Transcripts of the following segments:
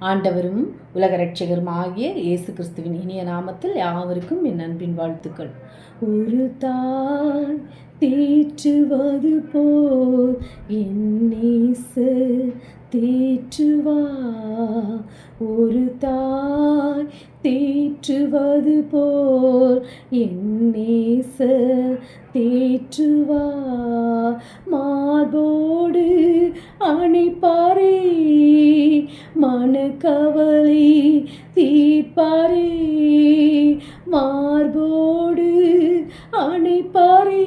ஆண்டவரும் உலக ரட்சகரும் ஆகிய இயேசு கிறிஸ்துவின் இனிய நாமத்தில் யாவருக்கும் என் அன்பின் வாழ்த்துக்கள். ஒரு தாய் தேற்றுவது போல் என் நேச தேற்றுவா? ஒரு தாய் தேற்றுவது போல் என் நேச தேற்றுவா? மார்போடு அணைப்பாரே மனக்கவலை தீர்ப்பாரே. மார்போடு அணைப்பாரே.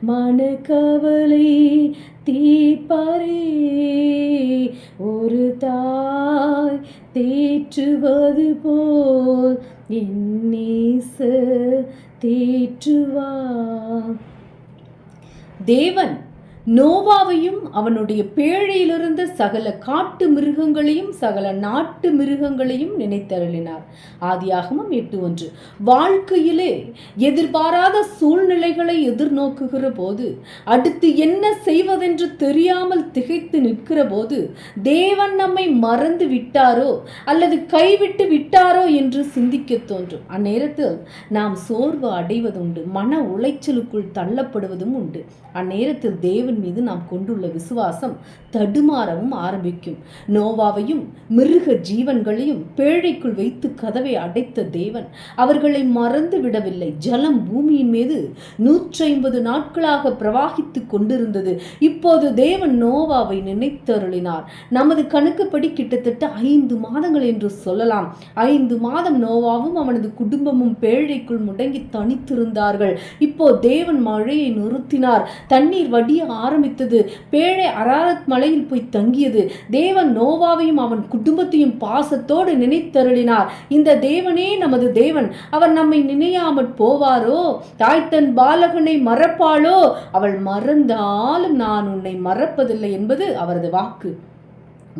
மனக்கவலை தீர்ப்பாரே. ஒரு தாய் தேற்றுவது போல் என் நேச தேற்றுவா தேவன் நோவாவையும் அவனுடைய பேழையிலிருந்த சகல காட்டு மிருகங்களையும் சகல நாட்டு மிருகங்களையும் நினைத்தருளினார். ஆதியாகமும் எட்டு ஒன்று. வாழ்க்கையிலே எதிர்பாராத சூழ்நிலைகளை எதிர்நோக்குகிற போது அடுத்து என்ன செய்வதென்று தெரியாமல் திகைத்து நிற்கிற போது தேவன் நம்மை மறந்து விட்டாரோ அல்லது கைவிட்டு விட்டாரோ என்று சிந்திக்க தோன்றும். அந்நேரத்தில் நாம் சோர்வு அடைவதுண்டு மன உளைச்சலுக்குள் தள்ளப்படுவதும் உண்டு. அந்நேரத்தில் தேவன் மீது நாம் கொண்டுள்ள விசுவாசம் தடுமாறவும் ஆரம்பிக்கும். நோவாவையும் மிருக ஜீவன்களையும் பேழைக்குள் வைத்து கதவை அடைத்த தேவன் அவர்களை மறந்து விடவில்லை. ஜலம் பூமியின் மீது நூற்றி ஐம்பது நாட்களாக பிரவாகித்து கொண்டிருந்தது. இப்போது தேவன் நோவாவை நினைத்தருளினார். நமது கணக்குப்படி கிட்டத்தட்ட ஐந்து மாதங்கள் என்று சொல்லலாம். ஐந்து மாதம் நோவாவும் அவனது குடும்பமும் பேழைக்குள் முடங்கி தனித்திருந்தார்கள். இப்போ தேவன் மழையை நிறுத்தினார். தண்ணீர் வடிய ஆரம்பித்தது. பேழை அராரத் மலையில் போய் தங்கியது. தேவன் நோவாவையும் அவன் குடும்பத்தையும் பாசத்தோடு நினைத்தருளினார். இந்த தேவனே நமது தேவன். அவர் நம்மை நினையாமற் போவாரோ? தாய் தன் பாலகனை மறப்பாளோ? அவள் மறந்தாலும் நான் உன்னை மறப்பதில்லை என்பது அவரது வாக்கு.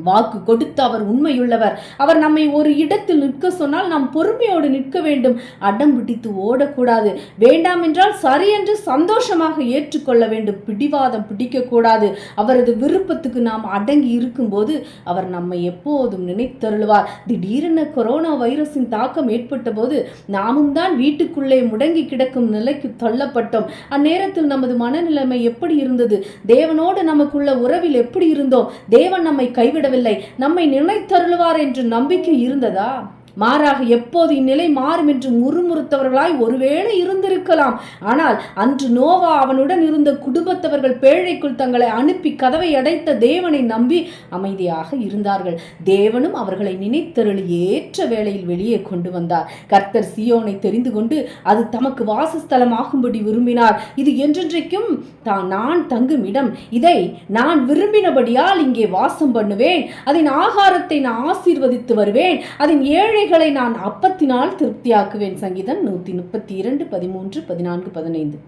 வாக்கு கொடுத்து அவர் உண்மையுள்ளவர். அவர் நம்மை ஒரு இடத்தில் நிற்க சொன்னால் நாம் பொறுமையோடு நிற்க வேண்டும். அடம் பிடித்து ஓடக்கூடாது. வேண்டாம் என்றால் சரி என்று சந்தோஷமாக ஏற்றுக்கொள்ள வேண்டும். பிடிவாதம் பிடிக்கக்கூடாது. அவரது விருப்பத்துக்கு நாம் அடங்கி இருக்கும்போது அவர் நம்மை எப்போதும் நினைத்தருள்வார். திடீரென கொரோனா வைரஸின் தாக்கம் ஏற்பட்ட போது நாமும் தான் வீட்டுக்குள்ளே முடங்கி கிடக்கும் நிலைக்கு தள்ளப்பட்டோம். அந்நேரத்தில் நமது மனநிலைமை எப்படி இருந்தது? தேவனோடு நமக்குள்ள உறவில் எப்படி இருந்தோம்? தேவன் நம்மை கைவிட விடவில்லை நம்மை நினைத்தருளுவார் என்று நம்பிக்கை இருந்ததா? மாறாக எப்போது இந்நிலை மாறும் என்று முறுமுறுத்தவர்களாய் ஒருவேளை இருந்திருக்கலாம். ஆனால் அன்று நோவா அவனுடன் இருந்த குடும்பத்தவர்கள் பேழைக்குள் தங்களை அனுப்பி கதவை அடைத்த தேவனை நம்பி அமைதியாக இருந்தார்கள். தேவனும் அவர்களை நினைத்தருள் ஏற்ற வேளையில் வெளியே கொண்டு வந்தார். கர்த்தர் சியோனை தெரிந்து கொண்டு அது தமக்கு வாசஸ்தலமாகும்படி விரும்பினார். இது என்றென்றைக்கும் தான் நான் தங்கும் இடம். இதை நான் விரும்பினபடியால் இங்கே வாசம் பண்ணுவேன். அதன் ஆகாரத்தை நான் ஆசீர்வதித்து வருவேன். அதன் ஏழை தேவைகளை நான் அப்பத்தினால் திருப்தியாக்குவேன். சங்கீதம் நூற்றி முப்பத்தி இரண்டு பதிமூன்று பதினான்கு பதினைந்து.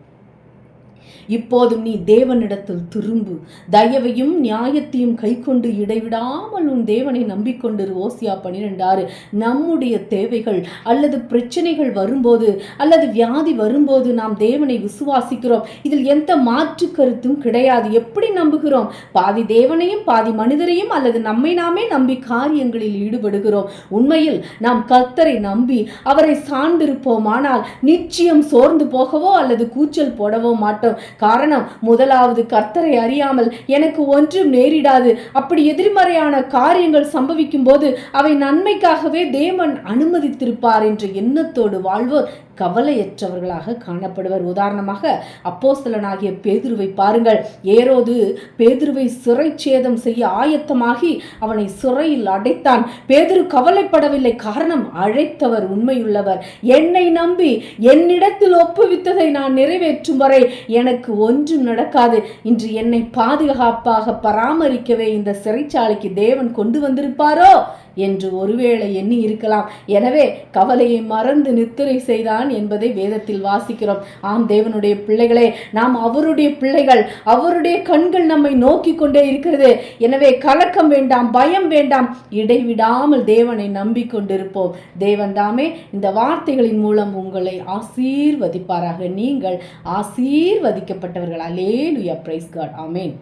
இப்போதும் நீ தேவனிடத்தில் திரும்பு. தயவையும் நியாயத்தையும் கை கொண்டு இடைவிடாமல் உன் தேவனை நம்பிக்கொண்டு ஓசியா பனிரெண்டாறு. நம்முடைய தேவைகள் அல்லது பிரச்சனைகள் வரும்போது அல்லது வியாதி வரும்போது நாம் தேவனை விசுவாசிக்கிறோம். இதில் எந்த மாற்று கருத்தும் கிடையாது. எப்படி நம்புகிறோம்? பாதி தேவனையும் பாதி மனிதரையும் அல்லது நம்மை நாமே நம்பி காரியங்களில் ஈடுபடுகிறோம். உண்மையில் நாம் கர்த்தரை நம்பி அவரை சார்ந்திருப்போமானால் நிச்சயம் சோர்ந்து போகவோ அல்லது கூச்சல் போடவோ மாட்டோம். காரணம் முதலாவது கர்த்தரை அறியாமல் எனக்கு ஒன்றும் நேரிடாது. அப்படி எதிர்மறையான காரியங்கள் சம்பவிக்கும் போது அவை நன்மைக்காகவே தேவன் அனுமதித்திருப்பார் என்ற எண்ணத்தோடு வாழ்வோர் கவலையற்றவர்களாக காணப்படுவர். உதாரணமாக அப்போஸ்தலனாகிய பேதுருவை பாருங்கள். ஏரோது பேதுருவை சிறை சேதம் செய்ய ஆயத்தமாகி அவனை சிறையில் அடைத்தான். பேதுரு கவலைப்படவில்லை. காரணம் அழைத்தவர் உண்மையுள்ளவர். என்னை நம்பி என்னிடத்தில் ஒப்புவித்ததை நான் நிறைவேற்றும் வரை எனக்கு ஒன்றும் நடக்காது. இன்று என்னை பாதுகாப்பாக பராமரிக்கவே இந்த சிறைச்சாலைக்கு தேவன் கொண்டு வந்திருப்பாரோ? என்று ஒருவேளை எண்ணி இருக்கலாம். எனவே கவலையை மறந்து நித்திரை செய்தான் என்பதை வேதத்தில் வாசிக்கிறோம். ஆம் தேவனுடைய பிள்ளைகளே நாம் அவருடைய பிள்ளைகள் அவருடைய கண்கள் நம்மை நோக்கி கொண்டே இருக்கிறது. எனவே கலக்கம் வேண்டாம் பயம் வேண்டாம் இடைவிடாமல் தேவனை நம்பிக்கொண்டிருப்போம். தேவன் தாமே இந்த வார்த்தைகளின் மூலம் உங்களை ஆசீர்வதிப்பாராக. நீங்கள் ஆசீர்வதிக்கப்பட்டவர்கள் அலேலுயா பிரைஸ் காட் ஆமேன்